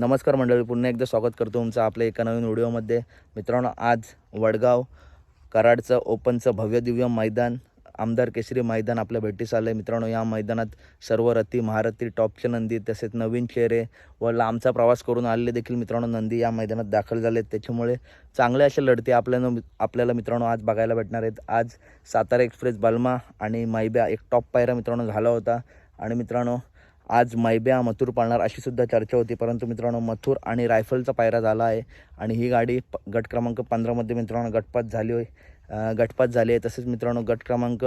नमस्कार मंडळी पुन्हा एकदा स्वागत करतो तुमचं आपल्या एका नवीन व्हिडिओमध्ये. मित्रांनो आज वडगाव कराडचं ओपनचं भव्य दिव्य मैदान आमदार केसरी मैदान आपल्या भेटीस आलं आहे मित्रांनो या मैदानात सर्व रथी महारथी टॉपचे नंदी तसेच नवीन चेहरे व लांबचा प्रवास करून आलेले देखील मित्रांनो नंदी या मैदानात दाखल झाले आहेत त्याच्यामुळे चांगल्या अशा लढती आपल्याला आपल्याला मित्रांनो आज बघायला भेटणार आहेत. आज सातारा एक्सप्रेस बल्मा आणि मैब्या एक टॉप पायरा मित्रांनो झाला होता. आणि मित्रांनो आज मैब्या मथुर पाळणार अशी सुद्धा चर्चा होती. परंतु मित्रांनो मथुर आणि रायफलचा पायरा झाला आहे आणि ही गाडी प गट क्रमांक पंधरामध्ये मित्रांनो गटपात झाली होय. गटपात झाली आहे. तसेच मित्रांनो गट क्रमांक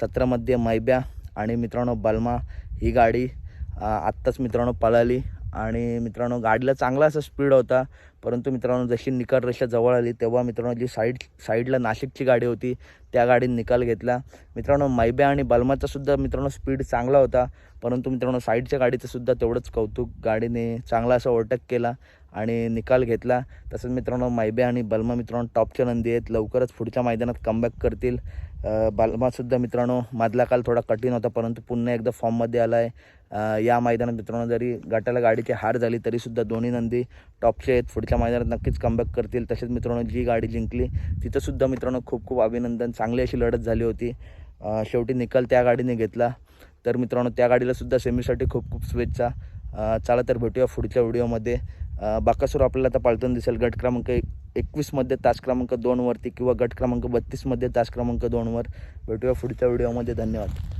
सतरामध्ये मैब्या आणि मित्रांनो बल्मा ही गाडी आत्ताच मित्रांनो पळाली आणि मित्रांनो गाडीला चांगला असा स्पीड होता. परंतु मित्रांनो जशी निकाल रेषा जवळ आली तेव्हा मित्रांनो जी साईड साईडला नाशिकची गाडी होती त्या गाडीने निकाल घेतला. मित्रांनो मैब्या आणि बलमाचा सुद्धा मित्रांनो स्पीड चांगला होता. परंतु मित्रांनो साईडच्या गाडीचं सुद्धा तेवढंच कौतुक. गाडीने चांगला असा ओटक केला आणि निकाल घेतला. तसंच मित्रांनो मैब्या आणि बलमा मित्रांनो टॉपच्या नंदी आहेत. लवकरच पुढच्या मैदानात कमबॅक करतील. अ, बलमासुद्धा मित्रांनो मधला काल थोडा कठीण होता परंतु पुन्हा एकदा फॉर्ममध्ये आला आहे या मैदानात मित्रांनो जरी गटाला गाडीची हार झाली तरीसुद्धा दोन्ही नंदी टॉपचे आहेत. पुढच्या मैदानात नक्कीच कमबॅक करतील. तसेच मित्रांनो जी गाडी जिंकली तिथंसुद्धा मित्रांनो खूप खूप अभिनंदन. चांगली अशी लढत झाली होती. शेवटी निकाल त्या गाडीने घेतला. तर मित्रांनो त्या गाडीलासुद्धा सेमीसाठी खूप खूप शुभेच्छा. चला तर भेटूया पुढच्या व्हिडिओमध्ये. बाकासूर आपल्याला आता पालटून दिसेल. गट क्रमांक एक एकवीसमध्ये तास क्रमांक दोनवरती किंवा गट क्रमांक बत्तीसमध्ये तास क्रमांक दोनवर भेटूया पुढच्या व्हिडिओमध्ये. धन्यवाद.